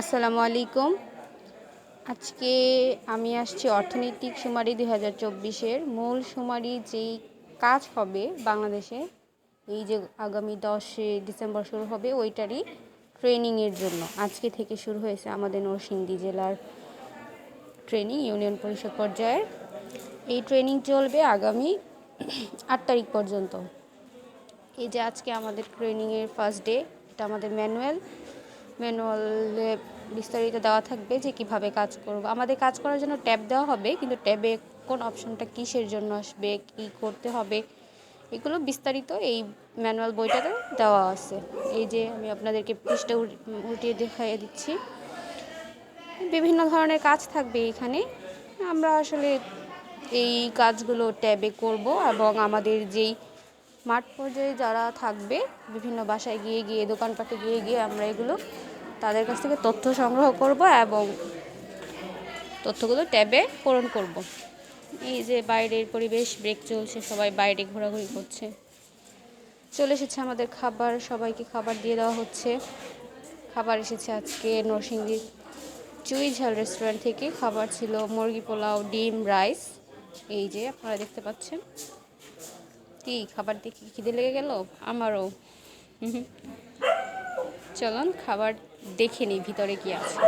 আসসালামু আলাইকুম। আজকে আমি আসছি অর্থনৈতিক সুমারি দুই হাজার চব্বিশের। মূল সুমারি যেই কাজ হবে বাংলাদেশে, এই যে আগামী দশে ডিসেম্বর শুরু হবে, ওইটারই ট্রেনিংয়ের জন্য। আজকে থেকে শুরু হয়েছে আমাদের নরসিংদী জেলার ট্রেনিং, ইউনিয়ন পরিষদ পর্যায়ের। এই ট্রেনিং চলবে আগামী আট তারিখ পর্যন্ত। এই যে আজকে আমাদের ট্রেনিংয়ের ফার্স্ট ডে, এটা আমাদের ম্যানুয়াল। ম্যানুয়ালে বিস্তারিত দেওয়া থাকবে যে কীভাবে কাজ করব। আমাদের কাজ করার জন্য ট্যাব দেওয়া হবে, কিন্তু ট্যাবে কোন অপশনটা কিসের জন্য আসবে, কি করতে হবে, এগুলো বিস্তারিত এই ম্যানুয়াল বইটাতে দেওয়া আছে। এই যে আমি আপনাদেরকে পৃষ্ঠা উঠিয়ে উল্টিয়ে দেখাই দিচ্ছি। বিভিন্ন ধরনের কাজ থাকবে এখানে। আমরা আসলে এই কাজগুলো ট্যাবে করব এবং আমাদের যেই মাঠ পর্যায়ে যারা থাকবে, বিভিন্ন বাসায় গিয়ে গিয়ে, দোকানপাটে গিয়ে গিয়ে আমরা এগুলো তাদের কাছ থেকে তথ্য সংগ্রহ করব এবং তথ্যগুলো ট্যাবে পূরণ করব। এই যে বাইরের পরিবেশ ব্রেক চলছে, সবাই বাইরে ঘোরাঘুরি করছে। চলে এসেছে আমাদের খাবার, সবাইকে খাবার দিয়ে দেওয়া হচ্ছে। খাবার এসেছে আজকে নরসিংদীর চুই ঝাল রেস্টুরেন্ট থেকে। খাবার ছিল মুরগি পোলাও, ডিম রাইস এই যে আপনারা দেখতে পাচ্ছেন। কি খাবার দেখে খিদে লেগে গেল? আমারও। চলুন, খাবার দেখে নিই ভিতরে কি আছে।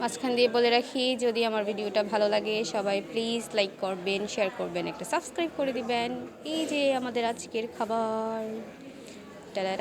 মাঝখান দিয়ে বলে রাখি, যদি আমার ভিডিওটা ভালো লাগে, সবাই প্লিজ লাইক করবেন শেয়ার করবেন, একটা সাবস্ক্রাইব করে দিবেন। এই যে আমাদের আজকের খাবার। টাটা